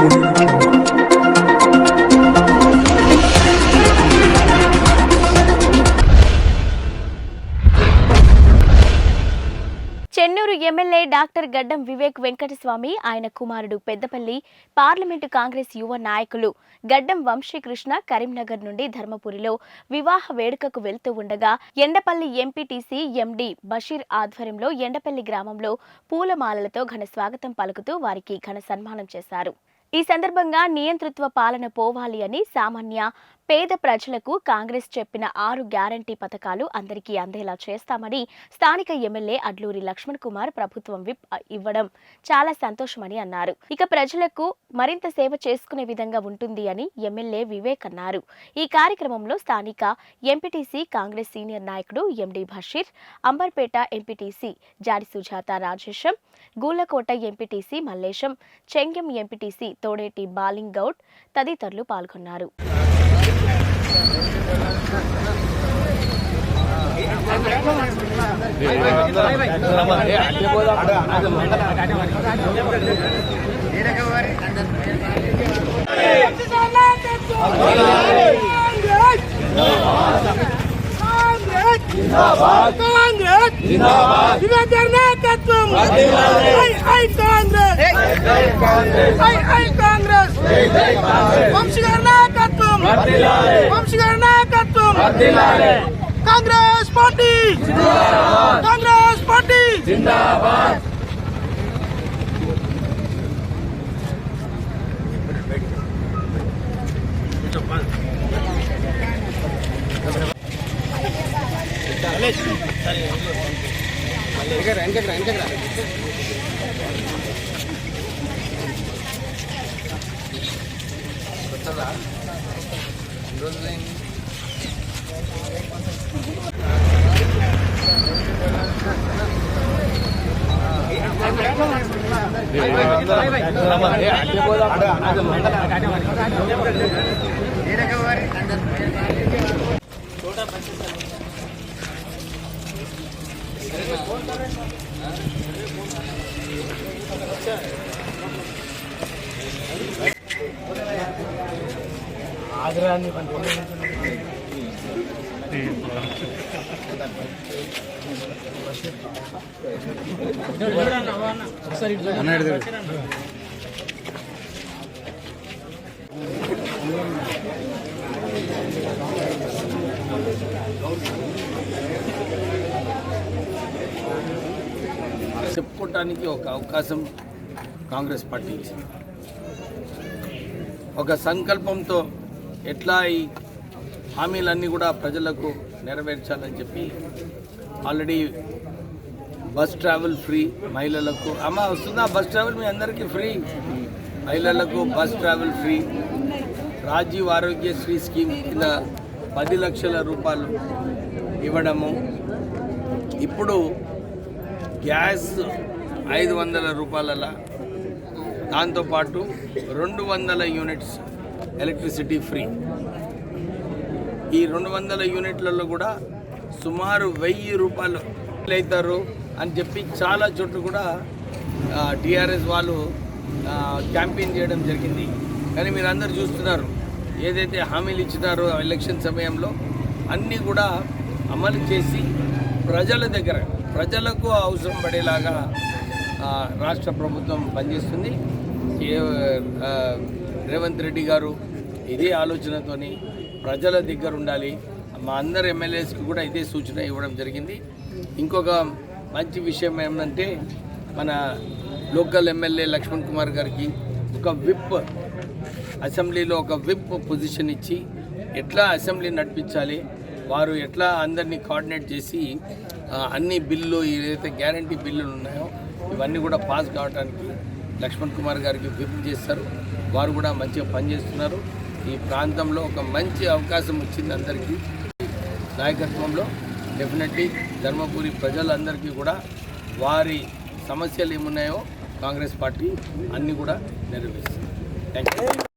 Chennur MLA doctor గడ్డం వివేక్ వెంకటస్వామి ఆయన కుమారుడు పెద్దపల్లి పార్లమెంటు కాంగ్రెస్ యువ నాయకులు గడ్డం వంశీకృష్ణ కరీంనగర్ నుండి ధర్మపురిలో వివాహ వేడుకకు వెళ్తూ ఉండగా ఎండపల్లి ఎంపీటీసీ ఎండి బషీర్ ఆధ్వర్యంలో ఎండపల్లి గ్రామంలో పూలమాలలతో ఘన స్వాగతం పలుకుతూ వారికి ఘన సన్మానం చేశారు. ఈ సందర్భంగా నియంతృత్వ పాలన పోవాలి అని సామాన్య పేద ప్రజలకు కాంగ్రెస్ చెప్పిన ఆరు గ్యారంటీ పథకాలు అందరికీ అందేలా చేస్తామని స్థానిక ఎమ్మెల్యే అడ్లూరి లక్ష్మణ్ కుమార్ ప్రభుత్వం విప్ ఇవ్వడం చాలా సంతోషమని అన్నారు. ఇక ప్రజలకు మరింత సేవ చేసుకునే విధంగా ఉంటుంది అని ఎమ్మెల్యే వివేక్ అన్నారు. ఈ కార్యక్రమంలో స్థానిక ఎంపీటీసీ కాంగ్రెస్ సీనియర్ నాయకుడు MD Basheer Amberpet MPTC Jadi Sujatha Rajesham Gulakota MPTC Mallesham Chengam MPTC Todeti Baling Goud తదితరులు పాల్గొన్నారు. కాంగ్రెస్ దినకర్ కాంగ్రెస్. వంశీగారి నాయకత్వం కాంగ్రెస్ పార్టీ కాంగ్రెస్ పార్టీ आगरा చెప్పుకోవటానికి ఒక అవకాశం కాంగ్రెస్ పార్టీ ఇచ్చింది. ఒక సంకల్పంతో ఎట్లా ఈ హామీలన్నీ కూడా ప్రజలకు నెరవేర్చాలని చెప్పి ఆల్రెడీ బస్ ట్రావెల్ ఫ్రీ మహిళలకు అమ్మ వస్తుందా? బస్ ట్రావెల్ మీ అందరికీ ఫ్రీ. మహిళలకు bus travel free. Rajiv Aarogyasri scheme కింద పది లక్షల రూపాయలు ఇవ్వడము. ఇప్పుడు గ్యాస్ ఐదు వందల రూపాయల దాంతోపాటు రెండు వందల యూనిట్స్ ఎలక్ట్రిసిటీ ఫ్రీ. ఈ రెండు వందల యూనిట్లలో కూడా సుమారు వెయ్యి రూపాయలు అవుతారు అని చెప్పి చాలా చోట్ల కూడా టీఆర్ఎస్ వాళ్ళు క్యాంపెయిన్ చేయడం జరిగింది. కానీ మీరు అందరు చూస్తున్నారు ఏదైతే హామీలు ఇచ్చినారో ఎలక్షన్ సమయంలో అన్నీ కూడా అమలు చేసి ప్రజల దగ్గర ప్రజలకు అవసరం పడేలాగా రాష్ట్ర ప్రభుత్వం పనిచేస్తుంది. ఏ- రేవంత్ రెడ్డి గారు ఇదే ఆలోచనతోని ప్రజల దగ్గర ఉండాలి. మా అందరు ఎమ్మెల్యేస్కి కూడా ఇదే సూచన ఇవ్వడం జరిగింది. ఇంకొక మంచి విషయం ఏమంటే మన లోకల్ ఎమ్మెల్యే లక్ష్మణ్ కుమార్ గారికి ఒక విప్ అసెంబ్లీలో ఒక విప్ పొజిషన్ ఇచ్చి ఎట్లా అసెంబ్లీ నడిపించాలి వారు ఎట్లా అందరినీ కోఆర్డినేట్ చేసి అన్ని బిల్లు ఏదైతే గ్యారంటీ బిల్లులు ఉన్నాయో ఇవన్నీ కూడా పాస్ కావడానికి లక్ష్మణ్ కుమార్ గారికి విప్ చేస్తారు. వారు కూడా మంచిగా పనిచేస్తున్నారు. ఈ ప్రాంతంలో ఒక మంచి అవకాశం వచ్చింది అందరికీ. నాయకత్వంలో డెఫినెట్లీ ధర్మపురి ప్రజలందరికీ కూడా వారి సమస్యలు ఏమున్నాయో కాంగ్రెస్ పార్టీ అన్నీ కూడా నెరవేరుస్తుంది. Thank you